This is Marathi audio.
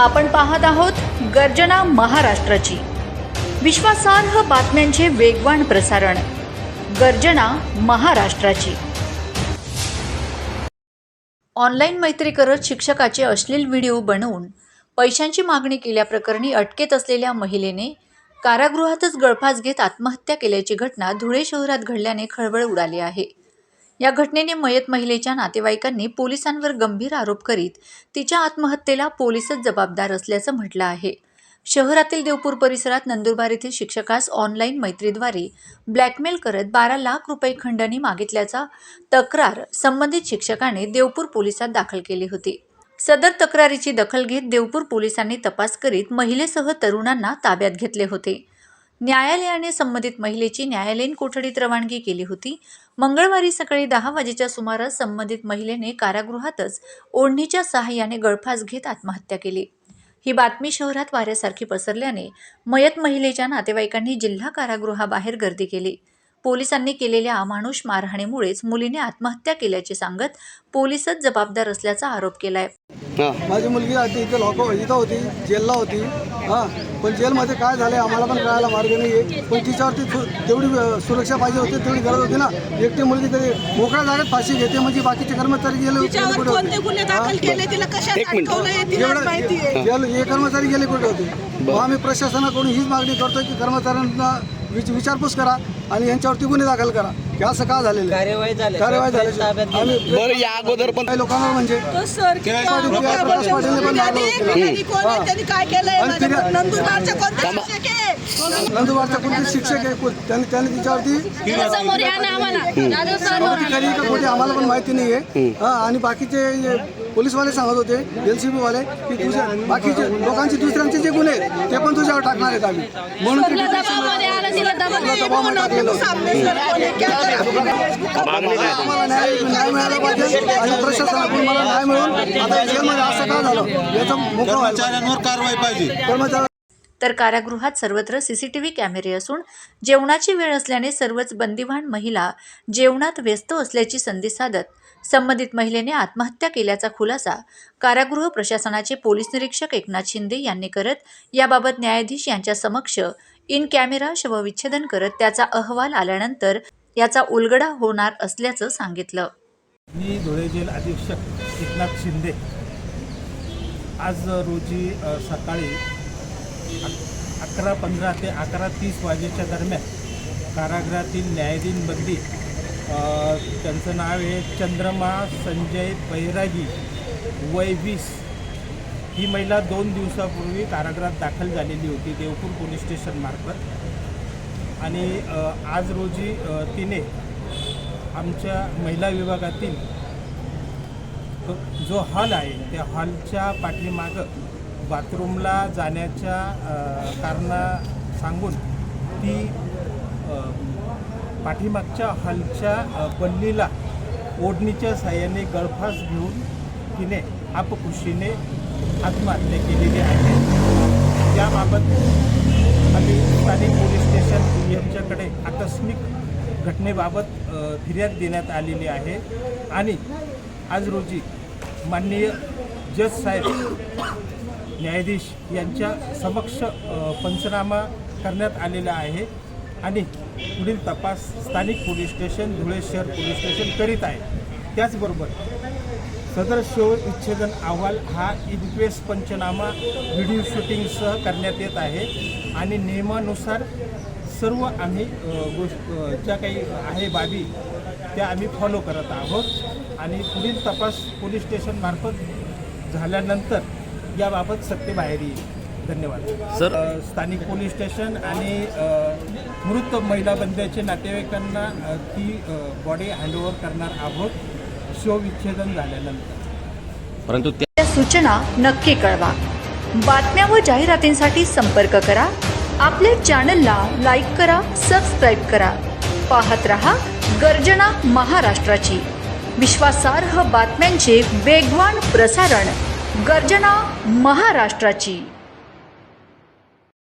आपण पाहत आहोत गर्जना महाराष्ट्राची. विश्वासार्ह बातम्यांचे वेगवान प्रसारण. गर्जना महाराष्ट्राची. ऑनलाईन मैत्री करत शिक्षकाचे अश्लील व्हिडिओ बनवून पैशांची मागणी केल्याप्रकरणी अटकेत असलेल्या महिलेने कारागृहातच गळफास घेत आत्महत्या केल्याची घटना धुळे शहरात घडल्याने खळबळ उडाली आहे. या घटनेने मयत महिलेच्या नातेवाईकांनी पोलिसांवर गंभीर आरोप करीत तिच्या आत्महत्येला पोलीसच जबाबदार असल्याचं म्हटलं आहे. शहरातील देवपूर परिसरात नंदुरबार येथील शिक्षकास ऑनलाईन मैत्रीद्वारे ब्लॅकमेल करत बारा लाख रुपये खंडणी मागितल्याचा तक्रार संबंधित शिक्षकाने देवपूर पोलिसात दाखल केली होती. सदर तक्रारीची दखल घेत देवपूर पोलिसांनी तपास करीत महिलेसह तरुणांना ताब्यात घेतले होते. न्यायालयाने संबंधित महिलेची न्यायालयीन कोठडीत रवानगी केली होती. मंगळवारी सकाळी दहा वाजेच्या सुमारास संबंधित महिलेने कारागृहातच ओढणीच्या सहाय्याने गळफास घेत आत्महत्या केली. ही बातमी शहरात वाऱ्यासारखी पसरल्याने मयत महिलेच्या नातेवाईकांनी जिल्हा कारागृहाबाहेर गर्दी केली. पोलिसांनी केलेल्या अमानुष मारहाणीमुळेच मुलीने आत्महत्या केल्याचे सांगत पोलीसच जबाबदार असल्याचा आरोप केलाय. हां. माझी मुलगी इथे इथं होती जेलला होती. हां पण जेलमध्ये काय झालं आम्हाला पण कळायला मार्ग नाही आहे पण तिच्यावरती तेवढी सुरक्षा पाहिजे होती तेवढी गरज होती ना. एकटी मुलगी तरी मोकळ्या जागेत फाशी घेते म्हणजे बाकीचे कर्मचारी गेले तिच्यावर कुठे कोणते होते गुन्हे दाखल केले तिला कशात एक मिनिट. अटकवलंय तिला माहिती आहे. गेले हे कर्मचारी गेले कुठे होते? मग आम्ही प्रशासनाकडून हीच मागणी करतोय की कर्मचाऱ्यांना विच- विचारपूस करा आणि यांच्यावरती गुन्हे दाखल करा हे असं का झालेलं आहे? कार्यवाही झाली कार्यवाही आम्ही बरं या अगोदर पण काही लोकांना म्हणजे तो सर किती पाटील, आरोप प्रकाश करतो. पाटीलने पण त्यांनी- मारलं होतं. त्यांनी कोण आहे? त्यांनी काय केलंय माझ्या नंदुरबारच्या कोणत्या शिक्षक आहे? नंदुबारचा कोणते शिक्षक आहे त्यांनी त्यांनी तिच्यावरती ना आम्हाला. पण माहिती नाही आहे हा, आणि बाकीचे पोलीसवाले सांगत होते एल सी बी वाले की तुझ्या बाकीचे लोकांचे दुसऱ्यांचे जे गुन्हे आहेत, ते पण तुझ्यावर टाकणार आहेत आम्ही. म्हणून टाकलेलं? क्या काय आम्हाला न्याय न्याय मिळाला पाहिजे आणि प्रशासनाकडून मला न्याय मिळून आता जेलमध्ये असं का झालं? याचा. कर्मचाऱ्यांवर कारवाई पाहिजे. कर्मचारी तर कारागृहात सर्वत्र सीसीटीव्ही कॅमेरे असून जेवणाची वेळ असल्याने सर्वच बंदिवान महिला जेवणात व्यस्त असल्याची संधी साधत संबंधित महिलेने आत्महत्या केल्याचा खुलासा कारागृह प्रशासनाचे पोलीस निरीक्षक एकनाथ शिंदे यांनी करत याबाबत न्यायाधीश यांच्या समक्ष इन कॅमेरा शवविच्छेदन करत त्याचा अहवाल आल्यानंतर याचा उलगडा होणार असल्याचं सांगितलं. मी धुळे जेल अधीक्षक एकनाथ शिंदे. आज रोजी सकाळी अकरा पंधरा ते अकरा तीस वाजेच्या दरम्यान कारागृहातील न्यायाधीन बंदी त्यांचं नाव आहे चंद्रमा संजय बैरागी वय वीस. ही महिला दोन दिवसापूर्वी कारागृहात दाखल झालेली होती देवपूर पोलीस स्टेशनमार्फत आणि आज रोजी तिने आमच्या महिला विभागातील जो हॉल आहे त्या हॉलच्या पाठीमागं बाथरूमला जाण्याच्या अ, कारणा सांगून ती पाठीमागच्या हॉलच्या बल्लीला पल्लीला ओढणीच्या साह्याने गळफास घेऊन तिने आपखुशीने आत्महत्या केलेली आहे. त्याबाबत आम्ही स्थानिक पोलीस स्टेशन यांच्याकडे आकस्मिक घटनेबाबत फिर्याद देण्यात आलेली आहे. आणि आज रोजी माननीय जज साहेब न्यायाधीश यांच्या समक्ष पंचनामा करण्यात आलेला आहे आणि पुढील तपास स्थानिक पोलीस स्टेशन धुळे शहर पोलीस स्टेशन करीत आहे. त्याचबरोबर सदर शोध विच्छेदन अहवाल हा इनक्वेस पंचनामा व्हिडिओ शूटिंगसह करण्यात येत आहे आणि नियमानुसार सर्व आम्ही गोष्ट ज्या काही आहे बाबी त्या आम्ही फॉलो करत आहोत. आणि पुढील तपास पोलीस स्टेशनमार्फत झाल्यानंतर याबाबत सत्य बाहेर येईल. धन्यवाद. सर? स्थानिक पोलीस स्टेशन आणि मृत महिला बंद्याचे नातेवाईकांना ती बॉडी हँडओव्हर करणार आहोत. शवविच्छेदन झाल्यानंतर. परंतु त्या त्या सूचना नक्की कळवा. बातम्या व जाहिरातींसाठी संपर्क करा. आपल्या चॅनलला लाईक करा सबस्क्राईब करा. पाहत रहा गर्जना महाराष्ट्राची. विश्वासार्ह बातम्यांचे वेगवान प्रसारण. गर्जना महाराष्ट्राची.